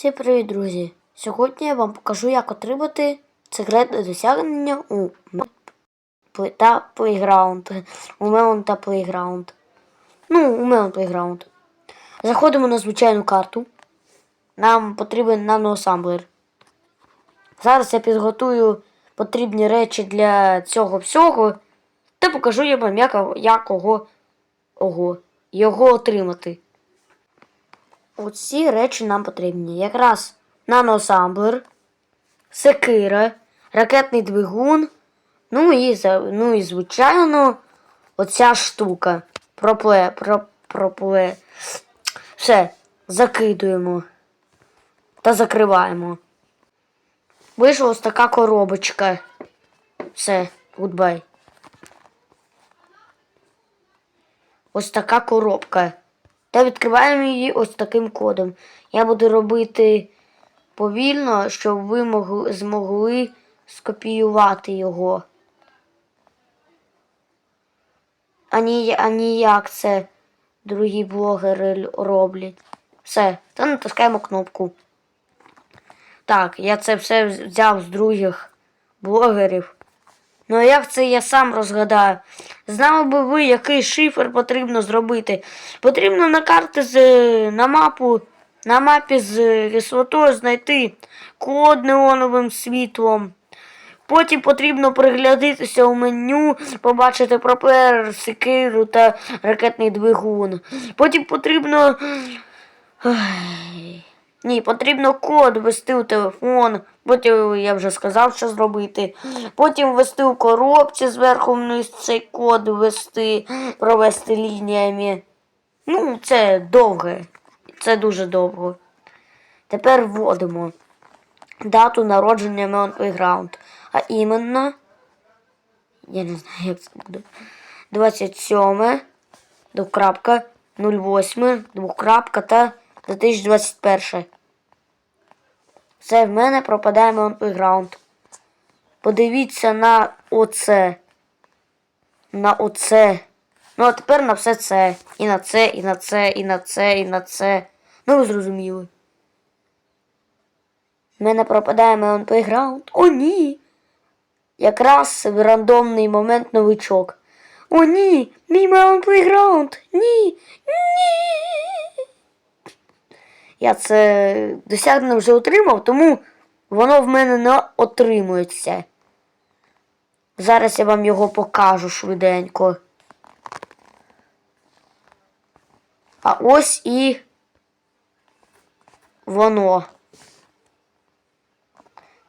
Всім привіт, друзі! Сьогодні я вам покажу, як отримати секретне досягнення у М- та Playground. У Melon та Playground. Ну, у Melon Playground. Заходимо на звичайну карту. Нам потрібен наноасамблер. Зараз я підготую потрібні речі для цього всього та покажу я вам, як, як його, ого, його отримати. Оці речі нам потрібні. Якраз наноасамблер, секира, ракетний двигун, ну і, ну і звичайно, оця штука. Пропле, про, пропле. Все, закидуємо та закриваємо. Вийшла ось така коробочка. Все, гудбай. Ось така коробка. Та відкриваємо її ось таким кодом. Я буду робити повільно, щоб ви могли, змогли скопіювати його. А, ні, а ніяк це другі блогери роблять. Все, та натискаємо кнопку. Так, я це все взяв з других блогерів. Ну а як це я сам розгадаю? Знали би ви, який шифр потрібно зробити. Потрібно на карти з на мапу, на мапі з кислотою знайти код неоновим світлом. Потім потрібно приглядитися у меню, побачити пропелер, секиру та ракетний двигун. Потім потрібно. Ні, потрібно код ввести у телефон. Потім я вже сказав, що зробити. Потім ввести у коробці зверху вниз цей код ввести, провести лініями. Ну, це довге. Це дуже довго. Тепер вводимо дату народження Melon Playground. А іменно. Я не знаю, як це буде. 27 двокрапка 08 двокрапка та 2021. Все в мене пропадає Melon Подивіться на оце. На оце. Ну, а тепер на все це. І на це, і на це, і на це, і на це. Ну, ви зрозуміли. В мене пропадає Melon. О, ні. Якраз в рандомний момент новичок. О, ні! Мій Melon Playground! Ні! Ні! Я це досягнення вже отримав, тому воно в мене не отримується. Зараз я вам його покажу швиденько. А ось і воно.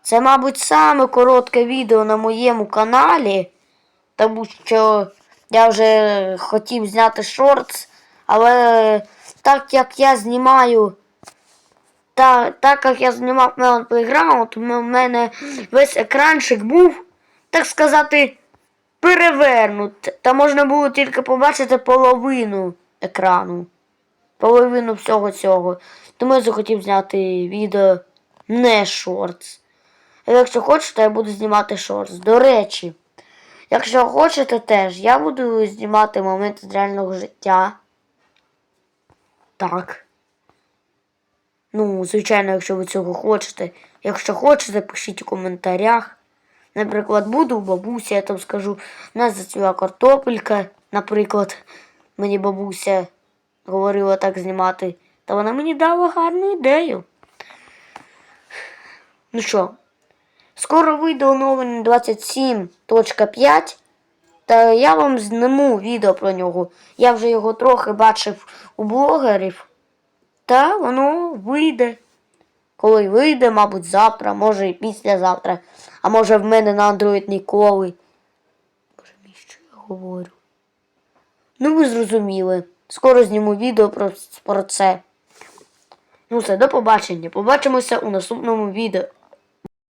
Це, мабуть, саме коротке відео на моєму каналі, тому що я вже хотів зняти шортс, але так як я знімаю. Та, так як я знімав Melon Playground, у мене весь екранчик був, так сказати, перевернут. Та можна було тільки побачити половину екрану. Половину всього цього. Тому я захотів зняти відео не шортс. А якщо хочете, я буду знімати шортс. До речі, якщо хочете теж, я буду знімати моменти з реального життя. Так. Ну, звичайно, якщо ви цього хочете. Якщо хочете, пишіть у коментарях. Наприклад, буду у бабусі, я там скажу, у нас зацвіла картопелька, наприклад, мені бабуся говорила так знімати, та вона мені дала гарну ідею. Ну що, скоро вийде оновлення 27.5, та я вам зніму відео про нього. Я вже його трохи бачив у блогерів. Та воно вийде. Коли вийде, мабуть, завтра, може і післязавтра. А може в мене на Android ніколи. Боже мій, що я говорю? Ну, ви зрозуміли. Скоро зніму відео про, про це. Ну все, до побачення. Побачимося у наступному відео.